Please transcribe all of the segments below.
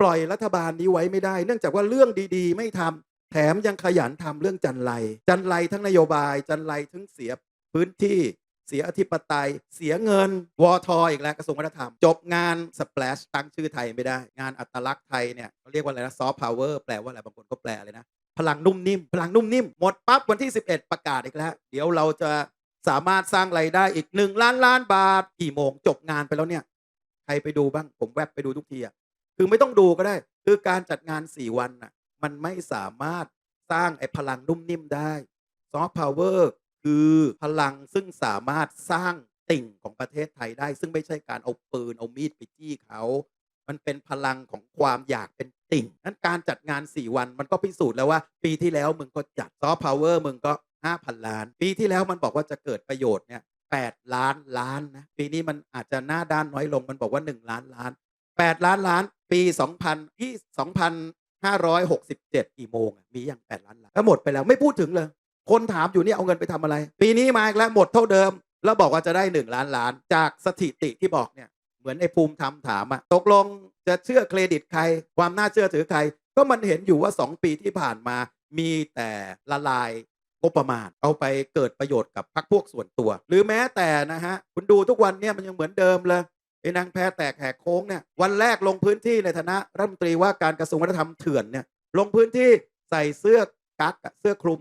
ปล่อยรัฐบาลนี้ไว้ไม่ได้ เนื่องจากว่าเรื่องดีๆ ไม่ทำแถมยังขยันทำเรื่องจันไร จันไรทั้งนโยบาย จันไรทั้งเสียพื้นที่เสียอธิปไตย เสียเงิน วอทออีกแล้วกระทรวงวัฒนธรรม จบงานสเปลชตั้งชื่อไทยไม่ได้ งานอัตลักษณ์ไทยเนี่ยเขาเรียกว่าอะไรนะซอฟต์พาวเวอร์แปลว่าอะไรบางคนก็แปลเลยนะ พลังนุ่มนิ่ม พลังนุ่มนิ่ม หมดปั๊บวันที่ 11 ประกาศอีกแล้ว เดี๋ยวเราจะสามารถสร้างไรายได้อีก 1 ล้านล้านบาทกี่โมงจบงานไปแล้วเนี่ย ใครไปดูบ้างผมแวบไปดูทุกทีอะ คือไม่ต้องดูก็ได้ คือการจัดงาน4วันน่ะมันไม่สามารถสร้างไอ้พลังนุ่มนิ่มได้ซอฟต์พาวเวอร์คือพลังซึ่งสามารถสร้างติ่งของประเทศไทยได้ ซึ่งไม่ใช่การเอาปืน เอามีดไปจี้เขา มันเป็นพลังของความอยากเป็นติ่งนั้นการจัดงาน 4 วันมันก็พิสูจน์แล้วว่า ปีที่แล้วมึงก็จัดซอฟต์พาวเวอร์มึงก็ 5,000 ล้าน ปีที่แล้วมันบอกว่าจะเกิดประโยชน์เนี่ย8ล้านล้านนะ ปีนี้มันอาจจะหน้าด้านน้อยลงมันบอกว่า 1 ล้านล้าน 8 ล้านล้านปี2000ที่2,567กี่โมงมีอย่าง 8 ล้านล้านก็หมดไปแล้วไม่พูดถึงเลย คนถามอยู่เนี่ยเอาเงินไปทำอะไร ปีนี้มาอีกแล้วหมดเท่าเดิม แล้วบอกว่าจะได้ 1 ล้านล้าน จากสถิติที่บอกเนี่ยเหมือนไอ้ภูมิธรรมถามอะตกลงจะเชื่อเครดิตใคร ความน่าเชื่อถือใคร ก็มันเห็นอยู่ว่า 2 ปีที่ผ่านมามีแต่ละลายงบประมาณเอาไปเกิดประโยชน์กับพรรคพวกส่วนตัว หรือแม้แต่นะฮะคุณดูทุกวันเนี่ยมันยังเหมือนเดิมเลย ไอ้นางแพแตกแหกโค้งเนี่ยวันแรกลงพื้นที่ในฐานะรัฐมนตรีว่าการกระทรวงวัฒนธรรมเถื่อนเนี่ยลงพื้นที่ใส่เสื้อกั๊กเสื้อคลุม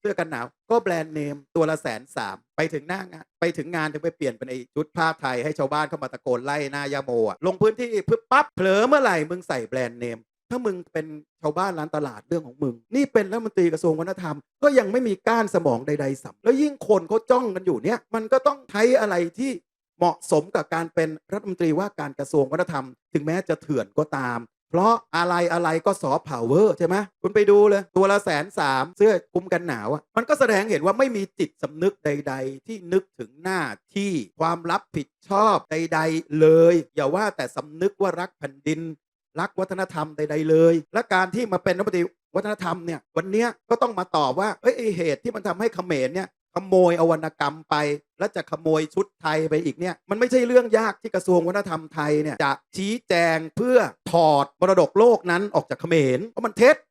เสื้อกันหนาว ก็แบรนด์เนมตัวละแสนสามไปถึงหน้างานไปถึงงานถึงไปเปลี่ยนเป็นไอชุดผ้าไทยให้ชาวบ้านเข้ามาตะโกนไล่หน้ายาโมอะลงพื้นที่พึบปั๊บเผลอเมื่อไหร่มึงใส่แบรนด์เนมถ้ามึงเป็นชาวบ้านร้านตลาดเรื่องของมึง นี่เป็นรัฐมนตรีกระทรวงวัฒนธรรม ก็ยังไม่มีก้านสมองใด ๆสัมแล้วยิ่งคนเขาจ้องกันอยู่เนี่ย มันก็ต้องใช้อะไรที่ เหมาะสมกับการเป็นรัฐมนตรีว่าการกระทรวงวัฒนธรรม ถึงแม้จะเถื่อนก็ตาม เพราะอะไรอะไรก็ซอฟต์พาวเวอร์ใช่ไหมคุณไปดูเลย ตัวละแสนสามเสื้อคลุมกันหนาวอะมันก็แสดงเห็นว่าไม่มีจิตสำนึกใด ๆ ที่นึกถึงหน้าที่ความรับผิดชอบใด ๆ เลย อย่าว่าแต่สำนึกว่ารักแผ่นดิน รักวัฒนธรรมใด ๆ เลย และการที่มาเป็นรัฐมนตรีวัฒนธรรมเนี่ยวันนี้ก็ต้องมาตอบว่าเอ้ยเหตุที่มันทำให้เขมรเนี่ย ขโมยอวรรณกรรมไป และจะขโมยชุดไทยไปอีกเนี่ยมันไม่ใช่เรื่องยากที่กระทรวงวัฒนธรรมไทยเนี่ยจะชี้แจงเพื่อถอดมรดกโลกนั้นออกจากเขมรเพราะมันเท็จ